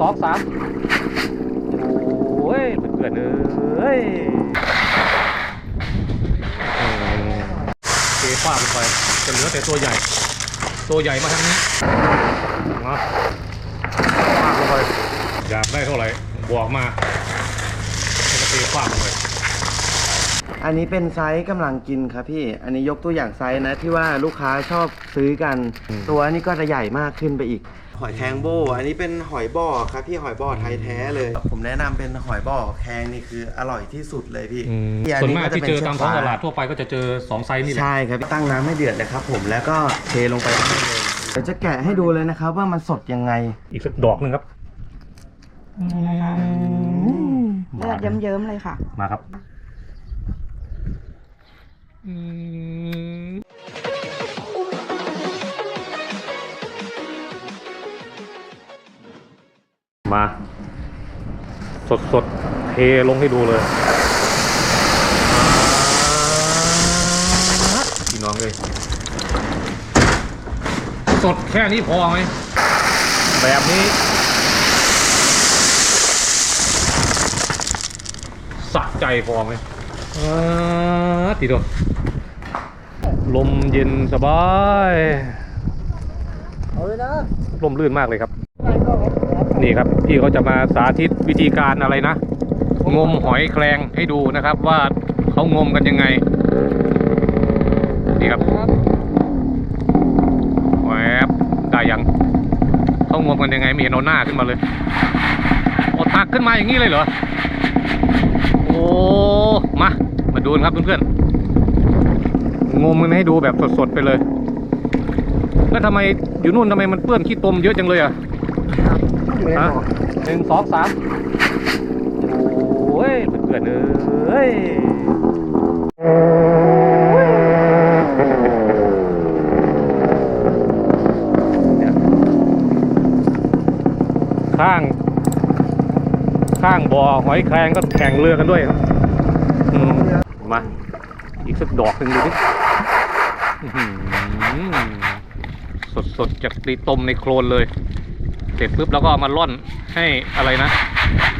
สองสามโอ้ยเพื่อนๆเอ้ยเทฟาดลงไปจะเหลือแต่ตัวใหญ่ ตัวใหญ่มาทางนี้มาฟาดลงไปอยากได้เท่าไหร่บอกมาแล้วก็เทฟาดลงไป อันนี้เป็นไซส์กำลังกินครับพี่ อันนี้ยกตัวอย่างไซส์นะที่ว่าลูกค้าชอบซื้อกันอืมตัวนี้ก็จะใหญ่มากขึ้นไปอีก หอยแครงโบ อันนี้เป็นหอยบ่อครับพี่หอยบ่อไทยแท้เลย ผมแนะนำเป็นหอยบ่อแครงนี่คืออร่อยที่สุดเลยพี่อืมพี่อัส่วนมากจะที่ป็เจอตามท้องตลาดเชืกฟ้ทั่วไปก็จะเจอสองไซส์นี่แหละ ใช่ครับพี่ตั้งน้ำให้เดือดเลยครับผมแล้วก็เทลงไปได้เลยเดี๋ยวจะแกะให้ดูเลยนะครับว่ามันสดยังไง อีกสักดอกหนึ่งครับ เลือดเยิ้มๆเลยค่ะ มาครับ มา สดสดๆเทลงให้ดูเลยพี่น้องเลยสดแค่นี้พอไหม แบบนี้สะใจพอไหม อ่าทีเดียวลมเย็นสบายลมลื่นมากเลยครับ นี่ครับพี่เขาจะมาสาธิตวิธีการอะไรนะ งมหอยแครงให้ดูนะครับ ว่าเขางมกันยังไง นี่ครับแวบได้ยังเขางมกันยังไงไม่เห็นเอาหน้าขึ้นมาเลยโอ้ตักขึ้นมาอย่างนี้เลยเหรอโอ้ มา มาดูกันครับเพื่อนๆงมกันให้ดูแบบสดๆไปเลย แล้วทำไมอยู่นู่นทำไมมันเปื้อนขี้ตมเยอะจังเลยอะฮะหนึ่งสองสามโอ้ยเพื่อนๆเอ้ยเนี่ยข้าง ข้างบ่อหอยแครงก็แข่งเรือกันด้วยครับอืมมา อีกสักดอกหนึ่งดูดิสดสดๆจากตีต้มในโคลนเลย เสร็จปุ๊บแล้วก็เอามาล่อนให้อะไรนะ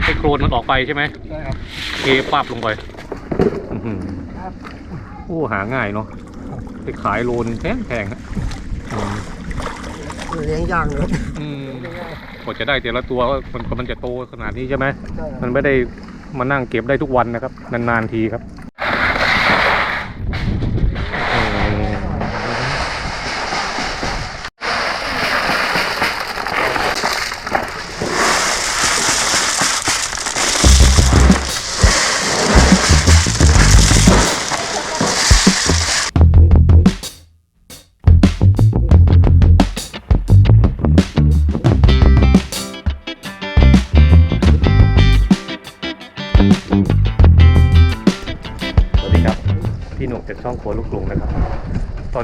ให้โคลนมันออกไปใช่ไหมใช่ครับเทปั๊บลงไปอื้อหือโอ้หาง่ายเนาะไปขายโลนแพงแพงๆฮะอืม เลี้ยงยากเลยอืมกว่าจะได้แต่ละตัวก็มันก็มันจะโตขนาดนี้ใช่ไหมมันไม่ได้มานั่งเก็บได้ทุกวันนะครับ นานๆทีครับ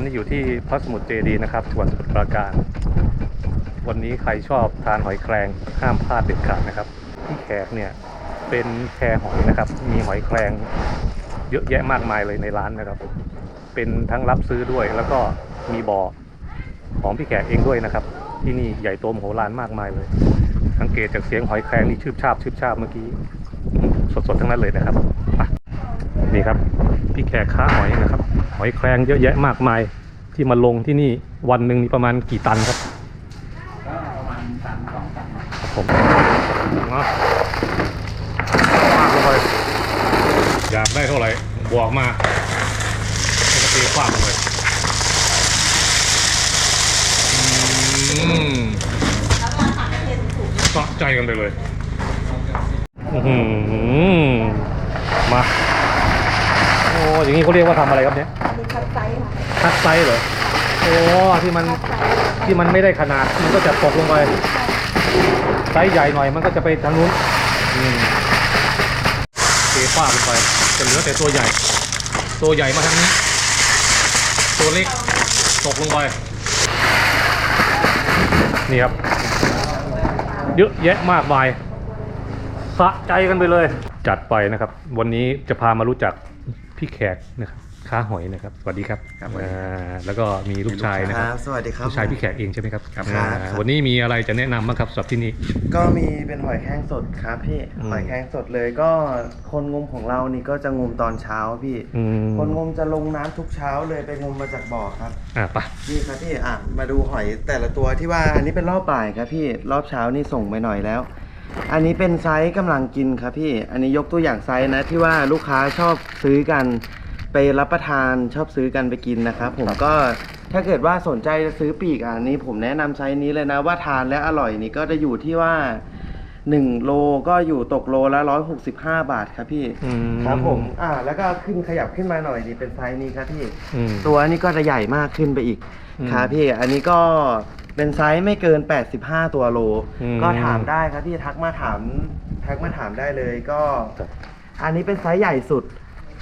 นนี้อยู่ที่พระสมุทรเจดีนะครับจังหวัดสมุทรปราการ วันนี้ใครชอบทานหอยแครงห้ามพลาดเด็ดขาดนะครับ ที่แขกเนี่ยเป็นแพหอยนะครับ มีหอยแครงเยอะแยะมากมายเลยในร้านนะครับ เป็นทั้งรับซื้อด้วยแล้วก็มีบ่อของพี่แขกเองด้วยนะครับ ที่นี่ใหญ่โตมโหฬารมากมายเลย สังเกตจากเสียงหอยแครงนี่ชืบชาบชืบชาบเมื่อกี้สดๆทั้งนั้นเลยนะครับนี่ครับ พี่แขกค้าหอยนะครับ หอยแครงเยอะแยะมากมายที่มาลงที่นี่วันหนึ่งนี่ประมาณกี่ตันครับครับผมเนาะฟาดลงไปอยากได้เท่าไหร่บอกมาแล้วก็เทฟาดลงไปอืมสะใจกันไปเลยอื้อหือมาโอ้อย่างนี้เขาเรียกว่าทำอะไรครับเนี่ยอันนี้คัดไซส์ค่ะคัดไซส์เหรอโอ้ที่มันที่มันไม่ได้ขนาดมันก็จะตกลงไปไซส์ใหญ่หน่อยมันก็จะไปทางนู้นอืมเทฟ้าดลงไปจะเหลือแต่ตัวใหญ่ ตัวใหญ่มาทางนี้ ตัวเล็กตกลงไปนี่ครับ เยอะแยะมากมาย สะใจกันไปเลย จัดไปนะครับ วันนี้จะพามารู้จัก พี่แขกนะครับค้าหอยนะครับสวัสดีครับครับสวัสดีครับ อ่าแล้วก็มีลูกชายนะคครัรับบ สวัสดีครับ ลูกชายพี่แขกเองใช่ไหมครับครับอ่าครับ วันนี้มีอะไรจะแนะนำบ้างครับสำหรับที่นี่ ก็มีเป็นหอยแครงสดครับพี่ อืม หอยแครงสดเลยก็คนงมของเรานี่ก็จะงมตอนเช้าพี่ อืมคนงมจะลงน้ำทุกเช้าเลยไปงมมาจากบ่อครับ อ่าไปะนี่ครับพี่อะมาดูหอยแต่ละตัวที่ว่าอันนี้เป็นรอบบ่ายครับพี่ รอบเช้านี่ส่งไปหน่อยแล้ว อันนี้เป็นไซส์กำลังกินครับพี่ อันนี้ยกตัวอย่างไซส์นะที่ว่าลูกค้าชอบซื้อกันไปรับประทานชอบซื้อกันไปกินนะครับผมก็ถ้าเกิดว่าสนใจจะซื้อปีกอันนี้ผมแนะนำไซส์นี้เลยนะว่าทานและอร่อยนี่ก็จะอยู่ที่ว่า1โลก็อยู่ตกโลละ165 บาทครับพี่อืม ครับผม อ่า แล้วก็ขึ้นขยับขึ้นมาหน่อยนี่เป็นไซส์นี้ครับพี่ อืม ตัวนี้ก็จะใหญ่มากขึ้นไปอีกอืม ครับพี่ อันนี้ก็ เป็นไซส์ไม่เกิน 85 ตัวโล อืม ก็ถามได้ครับพี่ทักมาถามทักมาถามได้เลยก็ครับอันนี้เป็นไซส์ใหญ่สุด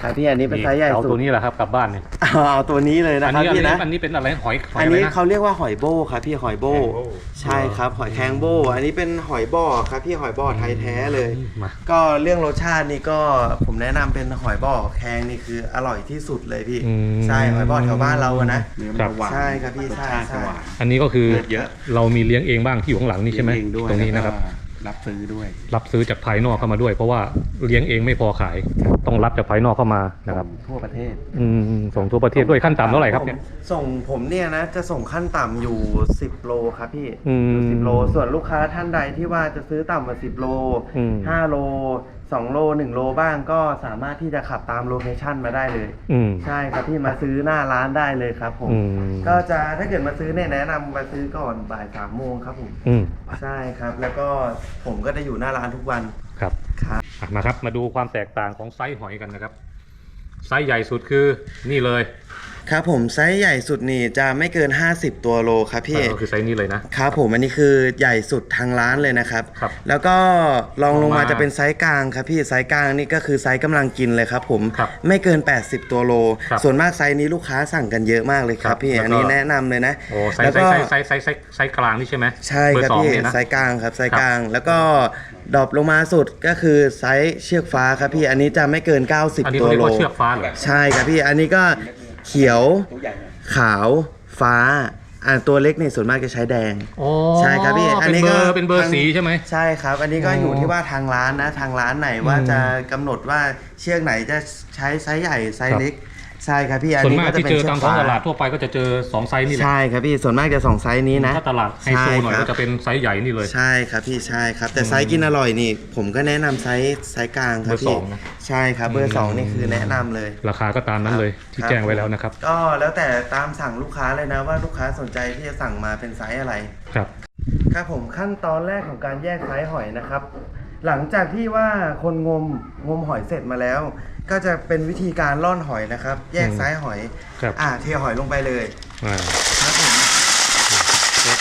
ครับพี่อันนี้เป็นไซส์ใหญ่เอาสุดตัวนี้แหละครับกลับบ้านเนี่ยเอาตัวนี้เลยนะอันครับนี้อันพี่นี้นะ อันนี้เป็นอะไรหอยหอยอันอะไรนี้นะ เขาเรียกว่าหอยโบครับพี่หอยโบหอยโบ้ ใช่ครับหอยแครงโบอันนี้เป็นหอยบ่อครับพี่หอยบ่อไทยแท้เลย มา ก็เรื่องรสชาตินี่ก็ผมแนะนำเป็นหอยบ่อแครงนี่คืออร่อยที่สุดเลยพี่ อืม ใช่หอยบ่อแถวบ้านเราอะนะ เนื้อครัมันบหวานใช่ครับพี่ใช่รสชาติใช่ จะหวาน อันนี้ก็คือเลือดเยอะ เรามีเลี้ยงเองบ้างที่อยู่ข้างหลังนี่ใช่ไหมเองด้วยตรงนี้นะครับ แล้วก็ รับซื้อด้วย รับซื้อจากภายนอกเข้ามาด้วย เพราะว่าเลี้ยงเองไม่พอขาย ต้องรับจากภายนอกเข้ามานะครับ ทั่วประเทศ อืมส่งทั่วประเทศด้วยขั้นต่ำเท่าไหร่ครับเนี่ย ส่งผมเนี่ยนะ จะส่งขั้นต่ำอยู่ 10 โลครับพี่อืมอยู่10โล ส่วนลูกค้าท่านใดที่ว่าจะซื้อต่ำกว่า10 โลอืม 5 โล 2 โล 1 โลบ้างก็สามารถที่จะขับตามโลเคชั่นมาได้เลย อืม ใช่ครับพี่มาซื้อหน้าร้านได้เลยครับผม อืม ก็จะถ้าเกิดมาซื้อเนี่ยแนะนำมาซื้อก่อนบ่ายสามโมงครับผมอืมใช่ครับ แล้วก็ผมก็จะอยู่หน้าร้านทุกวันครับครับ อะมาครับ มาดูความแตกต่างของไซส์หอยกันนะครับ ไซส์ใหญ่สุดคือนี่เลย ครับผมไซส์ใหญ่สุดนี่จะไม่เกิน 50 ตัวโลครับพี่ ก็คือไซส์นี้เลยนะ ครับผมอันนี้คือใหญ่สุดทางร้านเลยนะครับ ครับแล้วก็ลองลงมาลงมาจะเป็นไซส์กลางครับพี่ไซส์กลางนี่ก็คือไซส์กำลังกินเลยครับผมครับไม่เกิน 80 ตัวโล ครับส่วนมากไซส์นี้ลูกค้าสั่งกันเยอะมากเลยคครัรับบพี่แล้วก็ อันนี้แนะนำเลยนะโอ้ไซแล้ส์วไซก็ส์ไซส์ไซส์ไซส์ไซส์กลางนี่ใช่ไหมใช่เบอครับร์สองพี่เนี่ยนะ ไซส์กลางครับไซส์ครับกลาง แล้วก็ดรอปลงมาสุดก็คือไซส์เชือกฟ้าครับพี่อันนี้จะไม่เกิน อันนี้90 ตัเขาวเรียกโล ว่าเชือกฟ้าเหรอ ใช่ครับพี่ อันนี้ก็ เขียวขาวฟ้าอ่าตัวเล็กเนี่ยส่วนมากจะใช้แดง อ๋อใช่ครับพี่อันนี้เป็นเบก็อร์เป็นเบอร์ทาง สีใช่ไหม ใช่ครับ อันนี้ก็อ๋อออยู่ที่ว่าทางร้านนะ ทางร้านไหนว่าอืมจะกำหนดว่าเชือกไหนจะใช้ไซส์ใหญ่ไซครัส์บเล็ก ใช่ครับพี่อันส่วนนี้มากก็จะที่เป็นเจอเชืตาอมกท้องฟ้าตลาดทั่วไปก็จะเจอสองไซส์นี่แหละใช่ครับพี่ส่วนมากจะสองไซส์นี้นะถ้าตลาดไฮโซหน่อยใช่ครับก็จะเป็นไซส์ใหญ่นี่เลย ใช่ครับพี่ใช่ครับ แต่ไซส์กินอร่อยนี่ ผมก็แนะนำไซส์ไซส์กลางครับเบอร์สพี่องนะ ใช่ครับเบอร์สองอืมนี่คือแนะนำเลย ราคาก็ตามนั้นเลยที่ครับแจ้งไว้แล้วนะครับก็แล้วแต่ตามสั่งลูกค้าเลยนะว่าลูกค้าสนใจที่จะสั่งมาเป็นไซส์อะไร ครับ ครับผมขั้นตอนแรกของการแยกไซส์หอยนะครับ หลังจากที่ว่าคนงมงมหอยเสร็จมาแล้ว ก็จะเป็นวิธีการล่อนหอยนะครับ แยกอืมไซส์หอย ครับ อ่าเทหอยลงไปเลยอ่าครับผมเห็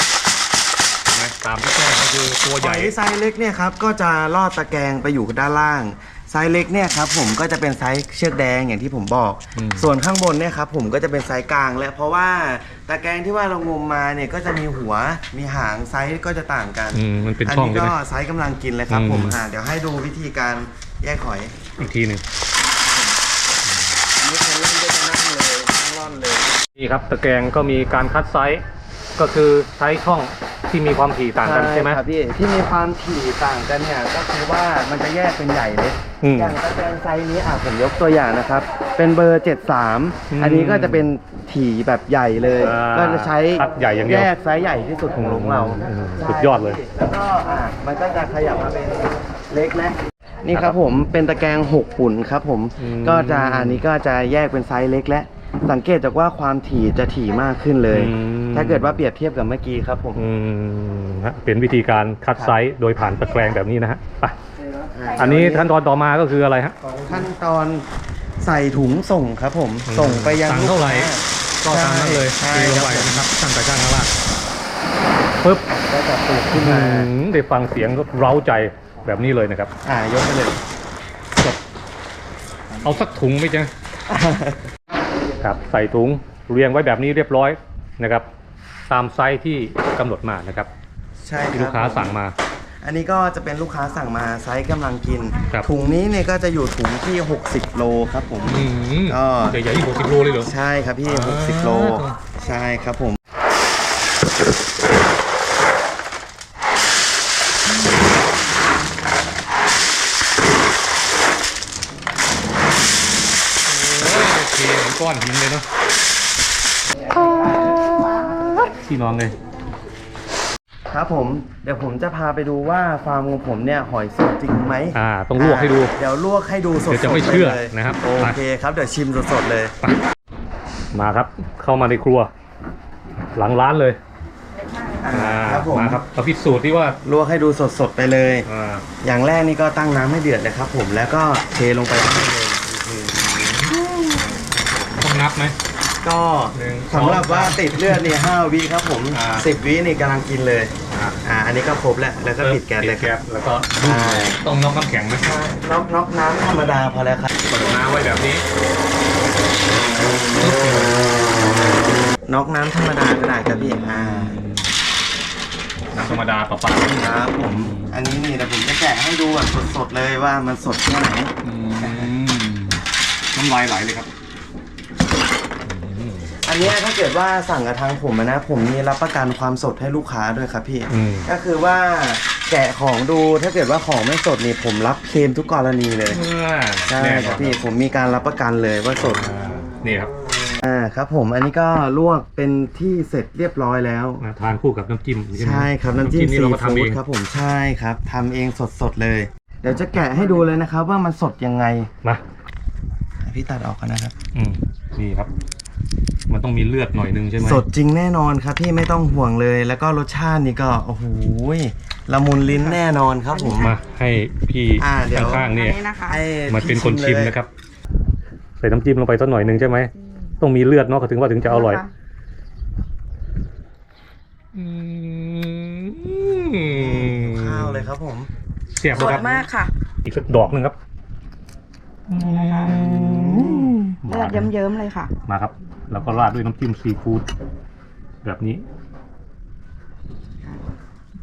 นไหมตามที่แจ้งก็คือตัวหใหญ่ อยไซส์เล็กเนี่ยครับก็จะลอดตะแกรงไปอยู่ด้านล่าง ไซส์เล็กเนี่ยครับผมก็จะเป็นไซส์เชือกแดงอย่างที่ผมบอก อืม ส่วนข้างบนเนี่ยครับผมก็จะเป็นไซส์กลาง และเพราะว่าตะแกรงที่ว่าเรางมมาเนี่ยก็จะมีหัวมีหางไซส์ก็จะต่างกันอืมมันเป็นอันช่องนี้ใช่ไหก็มไซส์กำลังกินเลยครับอืมผมอ่าเดี๋ยวให้ดูวิธีการแยกหอยอีกทีหนึ่ง อันนี้คนเล่นก็จะนั่งเลยนั่งร่อ นเลยนี่ครับตะแกรงก็มีการคัดไซส์ก็คือไซส์ช่องที่มีความถี่ต่างกันใช่ไหมครับพี่ที่มีความถี่ต่างกันเนี่ยก็คือว่ามันจะแยกเป็นใหญ่เล็กอืมอย่างตะแกรงไซส์นี้อะผมยกตัวอย่างนะครับ เป็นเบอร์อืม73 อันนี้ก็จะเป็นถี่แบบใหญ่เลยอ่าก็จะใช้คัดใหญ่อย่างเดียวแยกไซส์ใหญ่ที่สุดของโรงเราอืมใช่สุดยอดเลย แล้วก็อะมันก็จะขยับมาเป็นเล็กแล้วนี่ครับผมเป็นตะแกรง6ปุ่นครับผมอืมก็จะอันนี้ก็จะแยกเป็นไซส์เล็กแล้ว สังเกตจากว่าความถี่จะถี่มากขึ้นเลย อืม ถ้าเกิดว่าเปรียบเทียบกับเมื่อกี้ครับผมอืมฮะเป็นวิธีการคัดไซส์โดยผ่านตะแกรงแบบนี้นะฮะไปอันนี้ขั้นตอนต่อมาก็คืออะไรฮะ ขั้นตอนใส่ถุงส่งครับผมส่งไปยังสั่งเท่าไหร่ ลูกค้ ก็ตามนั้นเลยใช่ตีลงไปครับผมนะครับตั้งแต่ข้างล่างปึ๊บก็จะตูดขึ้นอืมามได้ฟังเสียงก็เร้าใจแบบนี้เลยนะครับ อ่ายกไปเลย เอาสักถุงไหมจ๊ะ ครับใส่ถุงเรียงไว้แบบนี้เรียบร้อยนะครับ ตามไซส์ที่กำหนดมานะครับใช่ครับที่ลูกค้าสั่งมา อันนี้ก็จะเป็นลูกค้าสั่งมาไซส์กำลังกิน ครับถุงนี้เนี่ยก็จะอยู่ถุงที่ 60 โลครับผมอืมก็ใหญ่ๆที่หกสิบโลเลยเหรอ ใช่ครับพี่อ่า60 โล ใช่ครับผม โอ้ยโอเคเหมือน ก้อนหินเลยเนาะพี่น้องเลย ครับผมเดี๋ยวผมจะพาไปดูว่าฟาร์มของผมเนี่ยหอยสดจริงไหมอ่าต้องลวกให้ดูอ่าเดี๋ยวลวกให้ดูสดๆเดี๋ยวจะไม่เชื่อลยนะครับโอเคครับเดี๋ยวชิมสดๆเลย มาครับ เข้ามาในครัว หลังร้านเลยอ่าครับผม มาครับเราพิสูจน์ที่ว่าลวกให้ดูสดๆไปเลย อ่าอย่างแรกนี่ก็ตั้งน้ำให้เดือดเลยครับผมแล้วก็เทลงไปได้เลยต้อง นับไหม ก็หนึ่งสำหรับสองว่าติดเลือดนี่5วิครับผมอ่า10วินี่กำลังกินเลย อ่าอ่า อันนี้ก็ครบแล้ว แล้วก็ปิดแก๊สเลยคปิรับดแล้วก็ใช่ ต้องน็อกน้ำแข็งไหมน็อกน็อกน้ำธรรมดาพอแล้วครับเปิดน้ำไว้แบบนี้น็อกน้ำธรรมดาก็ได้ครับพี่อ่าน้ำธรรมดาเปล่าครับผม อันนี้นี่เดี๋ยวผมจะแกะให้ดูแบบสดๆเลยว่ามันสดแค่ไหนๆอืมน้ำลายไหลเลยครับ อืมอันเนี้ยถ้าเกิดว่าสั่งกับทางผมอะนะ ผมมีรับประกันความสดให้ลูกค้าด้วยครับพี่ อืม ก็คือว่าแกะของดูถ้าเกิดว่าของไม่สดนี่ผมรับเคลมทุกกรณีเลย ใช่แน่คนอรับนพี่ผมมีการรับประกันเลยว่าสดอ่านี่ครับอ่าครับผมอันนี้ก็ลวกเป็นที่เสร็จเรียบร้อยแล้ว มาทานคู่กับน้ำจิ้มใช่ไหมใช่ครับน้ำจิ้มนี่ซีเราก็ทำฟู้เอดงครับผมใช่ครับทำเองสดๆเลย เดี๋ยวจะแกะให้ดูเลยนะครับ ว่ามันสดยังไงมาพี่ตัดออกกันนะครับ อืมนี่ครับ มันต้องมีเลือดหน่อยนึงใช่ไหมสดจริงแน่นอนครับพี่ไม่ต้องห่วงเลย แล้วก็รสชาตินี่ก็โอ้โหละมุนลิ้นแน่นอนครับผม มาให้พี่อ่าเดี๋ยว ข้างๆนี่อันนี้นะคะ ให้มันเป็นคนชิมเลยนะครับ ใส่น้ำจิ้มลงไปสักหน่อยหนึ่งใช่ไหมต้องมีเลือดเนาะถึงว่าถึงจะอร่อย อืมข้าวเลยครับผม เสียบสเลยดครับ มากค่ะอีกสักดอกหนึ่งครับเลือดเยิ้มๆเลยค่ะ มาครับ แล้วก็ราดด้วยน้ำจิ้มซีฟู้ดแบบนี้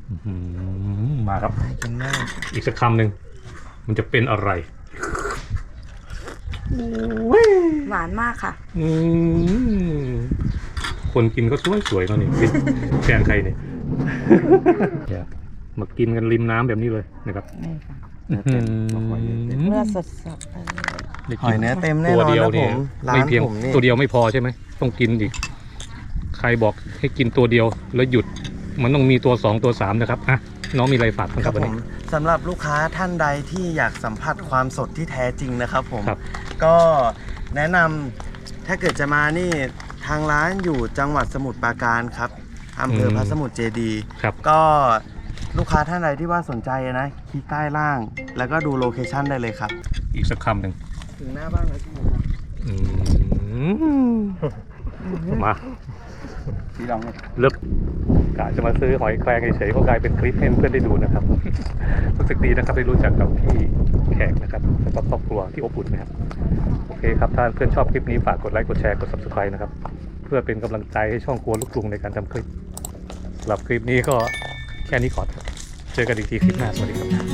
อื้อหือมาครับ กินมากอีกสักคำหนึ่งมันจะเป็นอะไรหวานมากค่ะ อืมคนกินก็สวยสวยๆเนาะนี่เป็นแฟนใครเนี่ย เนี่ยมากินกันริมน้ำแบบนี้เลยนะครับ นี่ค่ะอื้อหือเลือดสดๆเลย ได้หอยเนื้อเต็มแน่ตัวนอนเดียวนะผเนี่ยมร้าไม่นเพียงผมนี่ตัวเดียวไม่พอใช่ไหมต้องกินอีก ใครบอกให้กินตัวเดียวแล้วหยุด มันต้องมีตัวสองตัวสามนะครับอะน้องมีอะไรฝากบ้างคครัรับบวันผนี้มสำหรับลูกค้าท่านใดที่อยากสัมผัสความสดที่แท้จริงนะครับผม ครับ ก็แนะนำถ้าเกิดจะมานี่ทางร้านอยู่จังหวัดสมุทรปราการครับอำเภอพระสมุทรเจดีย์ ครับ ก็ลูกค้าท่านใดที่ว่าสนใจนะคลิกใต้ล่าง แล้วก็ดูโลเคชั่นได้เลยครับ อีกสักคำหนึ่ง ถึงหน้าบ้านแล้วใช่ไหมครับอืมมาพี่ลองเลยเลิกกะจะมาซื้อหอยแครงเฉยๆก็กลายเป็นคลิปให้เพื่อนได้ดูนะครับ รู้สึกดีนะครับได้รู้จักกับพี่แขกนะครับแล้วก็ครอบครัวที่อบอุ่นนะครับ โอเคครับถ้าเพื่อนชอบคลิปนี้ฝากกดไลค์กดแชร์กด subscribe นะครับ เพื่อเป็นกำลังใจให้ช่องครัวลูกกรุงในการทำคลิปสำหรับคลิปนี้ก็แค่นี้ก่อนครับเจอกันอีกทีคลิปหน้าสวัสดีครับ